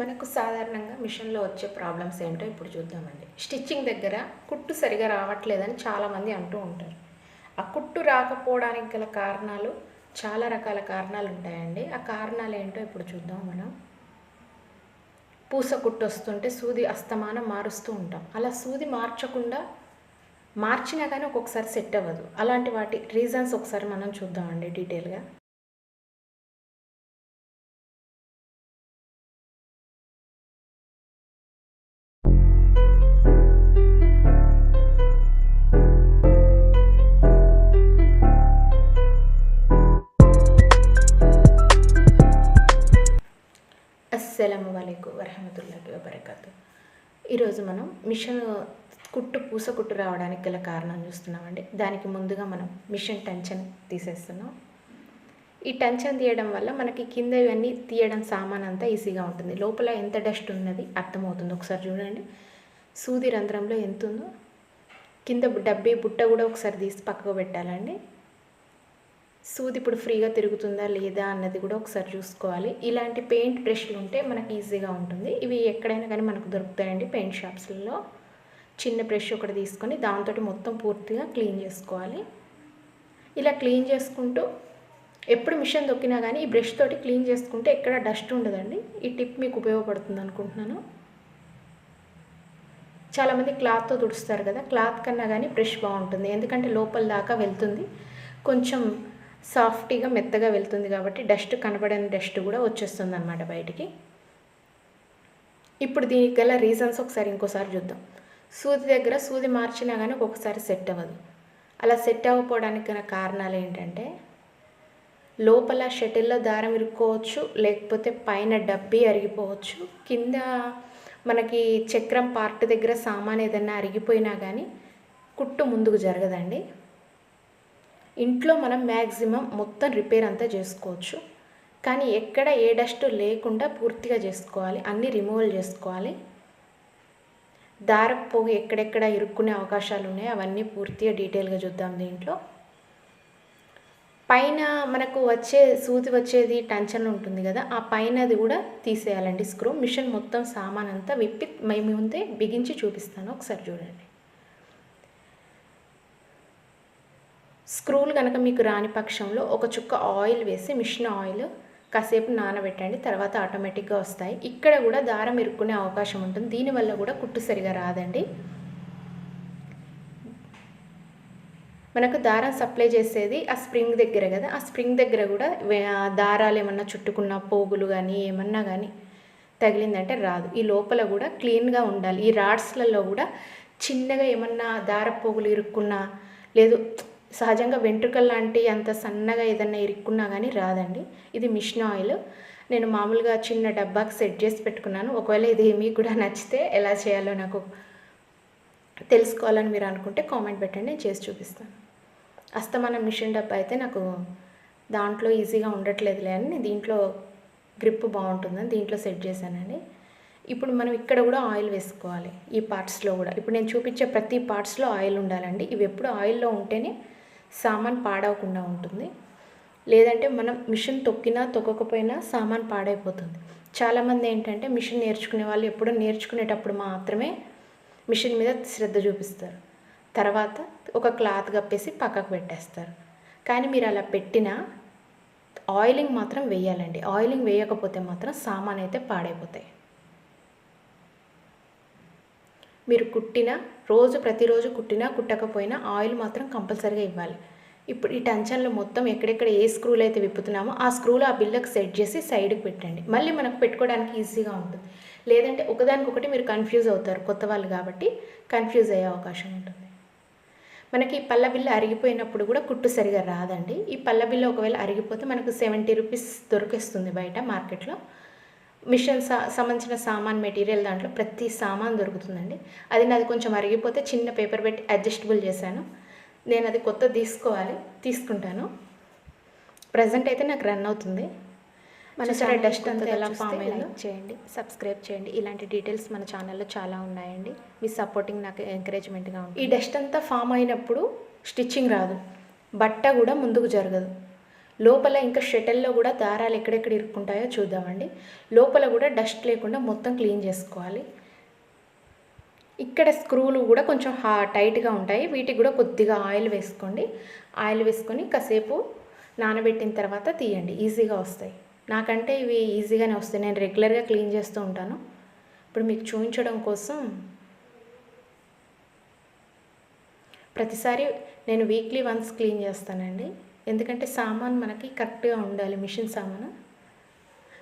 మనకు సాధారణంగా మిషన్లో వచ్చే ప్రాబ్లమ్స్ ఏంటో ఇప్పుడు చూద్దామండి. స్టిచ్చింగ్ దగ్గర కుట్టు సరిగా రావట్లేదని చాలామంది అంటూ ఉంటారు. ఆ కుట్టు రాకపోవడానికి గల కారణాలు చాలా రకాల కారణాలు ఉంటాయండి. ఆ కారణాలు ఏంటో ఇప్పుడు చూద్దాం మనం. పూస కుట్టు వస్తుంటే సూది అస్తమానం మారుస్తూ ఉంటాం. అలా సూది మార్చకుండా మార్చినా కానీ ఒక్కొక్కసారి సెట్ అవ్వదు. అలాంటి వాటి రీజన్స్ ఒకసారి మనం చూద్దామండి డీటెయిల్గా. అస్సలం వలైకుం వబర్కాతు. ఈరోజు మనం మిషన్ కుట్టు పూస కుట్టు రావడానికి గల కారణం చూస్తున్నామండి. దానికి ముందుగా మనం మిషన్ టెన్షన్ తీసేస్తున్నాం. ఈ టెన్షన్ తీయడం వల్ల మనకి కింద ఇవన్నీ తీయడం సామాన్ అంతా ఈజీగా ఉంటుంది. లోపల ఎంత డస్ట్ ఉన్నది అర్థమవుతుంది. ఒకసారి చూడండి. సూది రంధ్రంలో ఎంత ఉందో. కింద డబ్బీ బుట్ట కూడా ఒకసారి తీసి పక్కకు పెట్టాలండి. సూది ఇప్పుడు ఫ్రీగా తిరుగుతుందా లేదా అన్నది కూడా ఒకసారి చూసుకోవాలి. ఇలాంటి పెయింట్ బ్రష్లు ఉంటే మనకు ఈజీగా ఉంటుంది. ఇవి ఎక్కడైనా కానీ మనకు దొరుకుతాయండి పెయింట్ షాప్స్లలో చిన్న బ్రష్ ఒకటి తీసుకొని దాంతో మొత్తం పూర్తిగా క్లీన్ చేసుకోవాలి. ఇలా క్లీన్ చేసుకుంటూ ఎప్పుడు మిషన్ దొక్కినా కానీ ఈ బ్రష్ తోటి క్లీన్ చేసుకుంటే ఎక్కడ డస్ట్ ఉండదండి. ఈ టిప్ మీకు ఉపయోగపడుతుంది అనుకుంటున్నాను. చాలామంది క్లాత్తో తుడుస్తారు కదా క్లాత్ కన్నా కానీ బ్రష్ బాగుంటుంది. ఎందుకంటే లోపల దాకా వెళ్తుంది. కొంచెం సాఫ్టీగా మెత్తగా వెళ్తుంది కాబట్టి డస్ట్ కనబడని డస్ట్ కూడా వచ్చేస్తుంది అనమాట బయటికి. ఇప్పుడు దీనికి గల రీజన్స్ ఒకసారి ఇంకోసారి చూద్దాం. సూది దగ్గర సూది మార్చినా కానీ ఒక్కొక్కసారి సెట్ అవ్వదు. అలా సెట్ అవ్వకపోవడానికి గల కారణాలు ఏంటంటే లోపల షటిల్లో దారం ఇరుక్కోవచ్చు లేకపోతే పైన డబ్బి అరిగిపోవచ్చు కింద మనకి చక్రం పార్ట్ దగ్గర సామాన్ ఏదైనా అరిగిపోయినా కానీ కుట్టు ముందుకు జరగదండి. ఇంట్లో మనం మ్యాక్సిమం మొత్తం రిపేర్ అంతా చేసుకోవచ్చు. కానీ ఎక్కడ ఏ డస్ట్ లేకుండా పూర్తిగా చేసుకోవాలి. అన్నీ రిమూవల్ చేసుకోవాలి. దారపు పోగు ఎక్కడెక్కడ ఇరుక్కునే అవకాశాలు ఉన్నాయి. అవన్నీ పూర్తిగా డీటెయిల్గా చూద్దాం దీంట్లో. పైన మనకు వచ్చే సూది వచ్చేది టెన్షన్ ఉంటుంది కదా ఆ పైనది కూడా తీసేయాలండి స్క్రూ. మిషన్ మొత్తం సామాన్ అంతా విప్పి మేము ముందే బిగించి చూపిస్తాను. ఒకసారి చూడండి. స్క్రూలు కనుక మీకు రాని పక్షంలో ఒక చుక్క ఆయిల్ వేసి మిషన్ ఆయిల్ కాసేపు నానబెట్టండి తర్వాత ఆటోమేటిక్గా వస్తాయి. ఇక్కడ కూడా దారం ఇరుక్కునే అవకాశం ఉంటుంది. దీనివల్ల కూడా కుట్టు సరిగా రాదండి. మనకు దారం సప్లై చేసేది ఆ స్ప్రింగ్ దగ్గర కదా. ఆ స్ప్రింగ్ దగ్గర కూడా దారాలు ఏమన్నా చుట్టుకున్న పోగులు కానీ ఏమన్నా కానీ తగిలిందంటే రాదు. ఈ లోపల కూడా క్లీన్గా ఉండాలి. ఈ రాడ్స్లలో కూడా చిన్నగా ఏమన్నా దార పోగులు ఇరుక్కున్నా లేదు సహజంగా వెంట్రుకలు లాంటి అంత సన్నగా ఏదన్నా ఇరుక్కున్నా కానీ రాదండి. ఇది మిషన్ ఆయిల్. నేను మామూలుగా చిన్న డబ్బాకి సెట్ చేసి పెట్టుకున్నాను. ఒకవేళ ఇది మీకు కూడా నచ్చితే ఎలా చేయాలో నాకు తెలుసుకోవాలని మీరు అనుకుంటే కామెంట్ పెట్టండి నేను చేసి చూపిస్తాను. అస్తమానం మిషన్ డబ్బా అయితే నాకు దాంట్లో ఈజీగా ఉండట్లేదులే అని దీంట్లో గ్రిప్ బాగుంటుందని దీంట్లో సెట్ చేశానండి. ఇప్పుడు మనం ఇక్కడ కూడా ఆయిల్ వేసుకోవాలి ఈ పార్ట్స్లో కూడా. ఇప్పుడు నేను చూపించే ప్రతి పార్ట్స్లో ఆయిల్ ఉండాలండి. ఇవి ఎప్పుడు ఆయిల్లో ఉంటేనే సామాన్ పాడవకుండా ఉంటుంది. లేదంటే మనం మిషన్ తొక్కినా తొక్కకపోయినా సామాన్ పాడైపోతుంది. చాలామంది ఏంటంటే మిషన్ నేర్చుకునే వాళ్ళు ఎప్పుడో నేర్చుకునేటప్పుడు మాత్రమే మిషన్ మీద శ్రద్ధ చూపిస్తారు. తర్వాత ఒక క్లాత్ కప్పేసి పక్కకు పెట్టేస్తారు. కానీ మీరు అలా పెట్టినా ఆయిలింగ్ మాత్రం వేయాలండి. ఆయిలింగ్ వేయకపోతే మాత్రం సామాన్ అయితే పాడైపోతాయి. మీరు కుట్టిన రోజు ప్రతిరోజు కుట్టినా కుట్టకపోయినా ఆయిల్ మాత్రం కంపల్సరీగా ఇవ్వాలి. ఇప్పుడు ఈ టెన్షన్లో మొత్తం ఎక్కడెక్కడ ఏ స్క్రూలు అయితే విప్పుతున్నామో ఆ స్క్రూలు ఆ బిల్లకు సెట్ చేసి సైడ్కి పెట్టండి. మళ్ళీ మనకు పెట్టుకోవడానికి ఈజీగా ఉంటుంది లేదంటే ఒకదానికొకటి మీరు కన్ఫ్యూజ్ అవుతారు కొత్త వాళ్ళు కాబట్టి కన్ఫ్యూజ్ అయ్యే అవకాశం ఉంటుంది. మనకి పళ్ళ బిల్ల అరిగిపోయినప్పుడు కూడా కుట్టు సరిగా రాదండి. ఈ పళ్ళ బిల్ల ఒకవేళ అరిగిపోతే మనకు సెవెంటీ రూపీస్ దొరికేస్తుంది బయట మార్కెట్లో. మిషన్ సా సంబంధించిన సామాన్ మెటీరియల్ దాంట్లో ప్రతి సామాన్ దొరుకుతుందండి. అది నాది కొంచెం అరిగిపోతే చిన్న పేపర్ పెట్టి అడ్జస్టబుల్ చేశాను. నేను అది కొత్త తీసుకోవాలి తీసుకుంటాను. ప్రజెంట్ అయితే నాకు రన్ అవుతుంది. మన సరే డస్ట్ అంతా ఎలా ఫామ్ అయిందో? చేయండి సబ్స్క్రైబ్ చేయండి. ఇలాంటి డీటెయిల్స్ మన ఛానల్లో చాలా ఉన్నాయండి. మీ సపోర్టింగ్ నాకు ఎంకరేజ్మెంట్గా ఉంటుంది ఈ డస్ట్ అంతా ఫామ్ అయినప్పుడు స్టిచ్చింగ్ రాదు. బట్ట కూడా ముందుకు జరగదు. లోపల ఇంకా షటిల్లో కూడా దారాలు ఎక్కడెక్కడ ఇరుక్కుంటాయో చూద్దామండి. లోపల కూడా డస్ట్ లేకుండా మొత్తం క్లీన్ చేసుకోవాలి. ఇక్కడ స్క్రూలు కూడా కొంచెం హా టైట్గా ఉంటాయి. వీటికి కూడా కొద్దిగా ఆయిల్ వేసుకోండి. ఆయిల్ వేసుకొని కాసేపు నానబెట్టిన తర్వాత తీయండి. ఈజీగా వస్తాయి. నాకంటే ఇవి ఈజీగానే వస్తాయి. నేను రెగ్యులర్గా క్లీన్ చేస్తూ ఉంటాను. ఇప్పుడు మీకు చూపించడం కోసం ప్రతిసారి నేను వీక్లీ వన్స్ క్లీన్ చేస్తానండి. ఎందుకంటే సామాన్ మనకి కరెక్ట్గా ఉండాలి మిషన్ సామాను.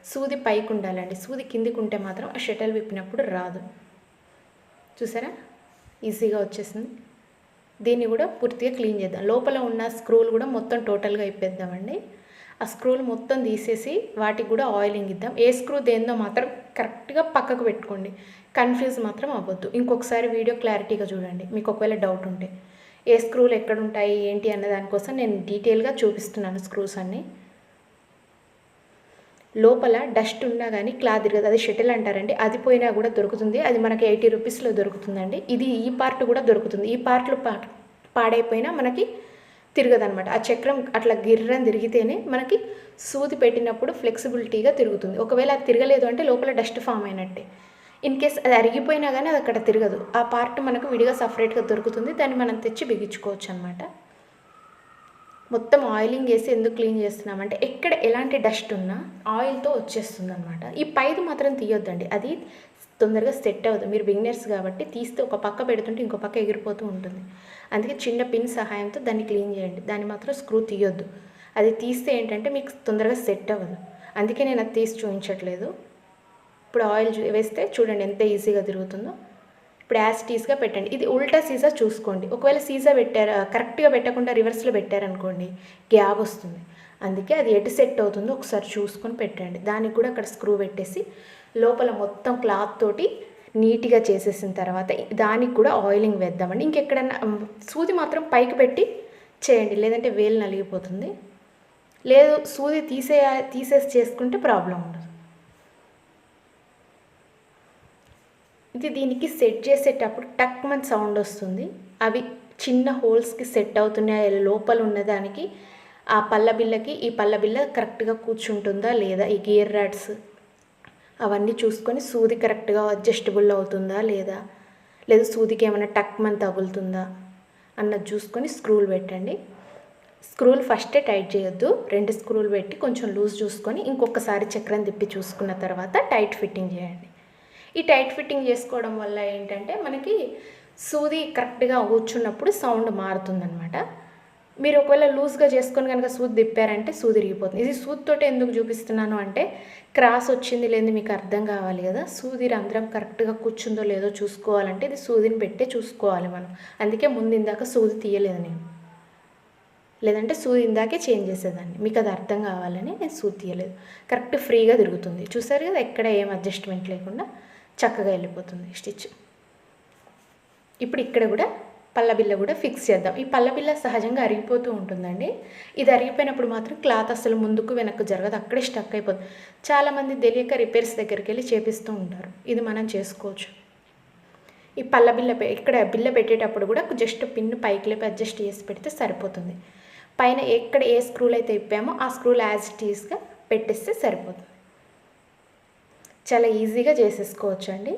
సూది పైకి ఉండాలండి. సూది కిందికి ఉంటే మాత్రం ఆ షటిల్ విప్పినప్పుడు రాదు. చూసారా? ఈజీగా వచ్చేసింది. దీన్ని కూడా పూర్తిగా క్లీన్ చేద్దాం. లోపల ఉన్న స్క్రూలు కూడా మొత్తం టోటల్గా ఇప్పేద్దామండి ఆ స్క్రూలు మొత్తం తీసేసి వాటికి కూడా ఆయిలింగ్ ఇద్దాం. ఏ స్క్రూ దేందో మాత్రం కరెక్ట్గా పక్కకు పెట్టుకోండి. కన్ఫ్యూజ్ మాత్రం అవ్వద్దు. ఇంకొకసారి వీడియో క్లారిటీగా చూడండి. మీకు ఒకవేళ డౌట్ ఉంటే. ఏ స్క్రూలు ఎక్కడ ఉంటాయి ఏంటి అన్న దానికోసం నేను డీటెయిల్గా చూపిస్తున్నాను స్క్రూస్ అన్నీ. లోపల డస్ట్ ఉన్నా కానీ క్లాత్ తిరగదు అది షటిల్ అంటారండి. అది పోయినా కూడా దొరుకుతుంది. అది మనకి ఎయిటీ రూపీస్లో దొరుకుతుందండి. ఇది ఈ పార్ట్ కూడా దొరుకుతుంది. ఈ పార్ట్లు పా పాడైపోయినా మనకి తిరగదనమాట. ఆ చక్రం అట్లా గిర్రం తిరిగితేనే మనకి సూది పెట్టినప్పుడు ఫ్లెక్సిబిలిటీగా తిరుగుతుంది. ఒకవేళ అది తిరగలేదు అంటే లోపల డస్ట్ ఫామ్ అయినట్టే. ఇన్ కేస్ అది అరిగిపోయినా కానీ అది అక్కడ తిరగదు. ఆ పార్ట్ మనకు విడిగా సపరేట్గా దొరుకుతుంది. దాన్ని మనం తెచ్చి బిగించుకోవచ్చు అనమాట మొత్తం ఆయిలింగ్ వేసి ఎందుకు క్లీన్ చేస్తున్నామంటే ఎక్కడ ఎలాంటి డస్ట్ ఉన్నా ఆయిల్తో వచ్చేస్తుంది అనమాట ఈ పైది మాత్రం తీయొద్దండి. అది తొందరగా సెట్ అవ్వదు. మీరు బిగినర్స్ కాబట్టి తీస్తే ఒక పక్క పెడుతుంటే ఇంకో పక్క ఎగిరిపోతూ ఉంటుంది. అందుకే చిన్న పిన్ సహాయంతో దాన్ని క్లీన్ చేయండి. దాన్ని మాత్రం స్క్రూ తీయొద్దు. అది తీస్తే ఏంటంటే మీకు తొందరగా సెట్ అవ్వదు. అందుకే నేను అది తీసి చూపించట్లేదు. ఇప్పుడు ఆయిల్ వేస్తే చూడండి ఎంత ఈజీగా తిరుగుతుందో. ఇప్పుడు యాజ్ టీస్గా పెట్టండి. ఇది ఉల్టా సీజా చూసుకోండి. ఒకవేళ సీజా పెట్టారు కరెక్ట్గా పెట్టకుండా రివర్స్లో పెట్టారనుకోండి గ్యాప్ వస్తుంది. అందుకే అది ఎటు సెట్ అవుతుందో ఒకసారి చూసుకొని పెట్టండి. దానికి కూడా అక్కడ స్క్రూ పెట్టేసి లోపల మొత్తం క్లాత్ తోటి నీట్గా చేసేసిన తర్వాత దానికి కూడా ఆయిలింగ్ వేద్దామండి. ఇంకెక్కడన్నా సూది మాత్రం పైకి పెట్టి చేయండి. లేదంటే వేలు నలిగిపోతుంది. లేదు సూది తీసే తీసేసి చేసుకుంటే ప్రాబ్లం ఉండదు. ఇది దీనికి సెట్ చేసేటప్పుడు టక్ మన సౌండ్ వస్తుంది. అవి చిన్న హోల్స్కి సెట్ అవుతున్నాయి. లోపల ఉన్నదానికి ఆ పల్ల బిల్లకి ఈ పల్ల బిల్ల కరెక్ట్గా కూర్చుంటుందా లేదా? ఈ గియర్ రాడ్స్ అవన్నీ చూసుకొని సూది కరెక్ట్గా అడ్జస్టబుల్ అవుతుందా లేదా? లేదా సూదికి ఏమైనా టక్ మన తగులుతుందా? అన్నది చూసుకొని స్క్రూలు పెట్టండి. స్క్రూలు ఫస్టే టైట్ చేయొద్దు. రెండు స్క్రూలు పెట్టి కొంచెం లూజ్ చూసుకొని ఇంకొకసారి చక్రం తిప్పి చూసుకున్న తర్వాత టైట్ ఫిట్టింగ్ చేయండి. ఈ టైట్ ఫిట్టింగ్ చేసుకోవడం వల్ల ఏంటంటే మనకి సూది కరెక్ట్గా కూర్చున్నప్పుడు సౌండ్ మారుతుందనమాట మీరు ఒకవేళ లూజ్గా చేసుకొని కనుక సూది తిప్పారంటే సూది ఇరిగిపోతుంది ఇది సూదితోటి ఎందుకు చూపిస్తున్నాను అంటే క్రాస్ వచ్చింది లేదు మీకు అర్థం కావాలి కదా. సూది రంధ్రం కరెక్ట్గా కూర్చుందో లేదో చూసుకోవాలంటే ఇది సూదిని పెట్టే చూసుకోవాలి మనం. అందుకే ముందు ఇందాక సూది తీయలేదు నేను. లేదంటే సూది ఇందాకే చేంజ్ చేసేదాన్ని. మీకు అది అర్థం కావాలని నేను సూది తీయలేదు. కరెక్ట్ ఫ్రీగా తిరుగుతుంది. చూసారు కదా ఎక్కడ ఏం అడ్జస్ట్మెంట్ లేకుండా? చక్కగా వెళ్ళిపోతుంది స్టిచ్. ఇప్పుడు ఇక్కడ కూడా పల్లబిల్ల కూడా ఫిక్స్ చేద్దాం. ఈ పల్లబిల్ల సహజంగా అరిగిపోతూ ఉంటుందండి. ఇది అరిగిపోయినప్పుడు మాత్రం క్లాత్ అసలు ముందుకు వెనక్కు జరగదు. అక్కడే స్టక్ అయిపోతుంది. చాలామంది తెలియక రిపేర్స్ దగ్గరికి వెళ్ళి చేపిస్తూ ఉంటారు. ఇది మనం చేసుకోవచ్చు. ఈ పల్ల బిల్ల ఇక్కడ బిల్ల పెట్టేటప్పుడు కూడా జస్ట్ పిన్ పైకి లేపి అడ్జస్ట్ చేసి పెడితే సరిపోతుంది. పైన ఎక్కడ ఏ స్క్రూలు అయితే ఇప్పామో ఆ స్క్రూలు యాజ్ టీస్గా పెట్టేస్తే సరిపోతుంది. చాలా ఈజీగా చేసేసుకోవచ్చు అండి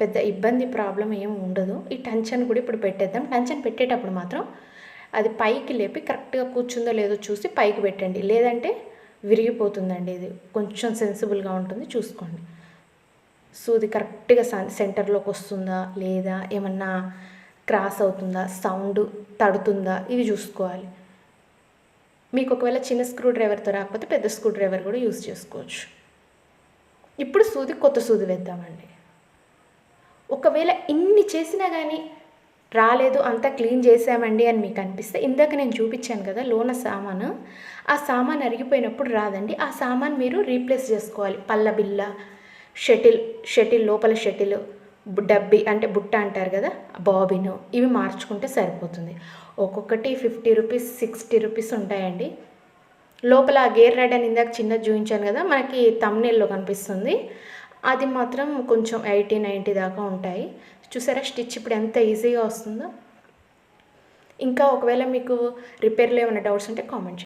పెద్ద ఇబ్బంది ప్రాబ్లం ఏం ఉండదు. ఈ టెన్షన్ కూడా ఇప్పుడు పెట్టేద్దాం. టెన్షన్ పెట్టేటప్పుడు మాత్రం అది పైకి లేపి కరెక్ట్గా కూర్చుందో లేదో చూసి పైకి పెట్టండి. లేదంటే విరిగిపోతుందండి ఇది. కొంచెం సెన్సిబుల్గా ఉంటుంది చూసుకోండి. సూది కరెక్ట్గా సెంటర్లోకి వస్తుందా లేదా? ఏమన్నా క్రాస్ అవుతుందా? సౌండ్ తడుతుందా? ఇది చూసుకోవాలి. మీకు ఒకవేళ చిన్న స్క్రూ డ్రైవర్తో రాకపోతే పెద్ద స్క్రూ డ్రైవర్ కూడా యూస్ చేసుకోవచ్చు. ఇప్పుడు సూది కొత్త సూది వేద్దామండి. ఒకవేళ ఇన్ని చేసినా కానీ రాలేదు అంతా క్లీన్ చేసామండి అని మీకు అనిపిస్తే ఇందాక నేను చూపించాను కదా లోన సామాను ఆ సామాన్ అరిగిపోయినప్పుడు రాదండి. ఆ సామాన్ మీరు రీప్లేస్ చేసుకోవాలి. పల్ల బిల్ల షటిల్ షటిల్ లోపల షటిల్ డబ్బి అంటే బుట్ట అంటారు కదా బాబిను ఇవి మార్చుకుంటే సరిపోతుంది. ఒక్కొక్కటి ఫిఫ్టీ రూపీస్ సిక్స్టీ రూపీస్ ఉంటాయండి. లోపల గేర్ రెడ్ అని ఇందాక చిన్న చూపించాను కదా మనకి తమ్నెల్లో కనిపిస్తుంది. అది మాత్రం కొంచెం ఎయిటీ నైంటీ దాకా ఉంటాయి. చూసారా స్టిచ్ ఇప్పుడు ఎంత ఈజీగా వస్తుందో. ఇంకా ఒకవేళ మీకు రిపేర్లో ఏమైనా డౌట్స్ ఉంటే కామెంట్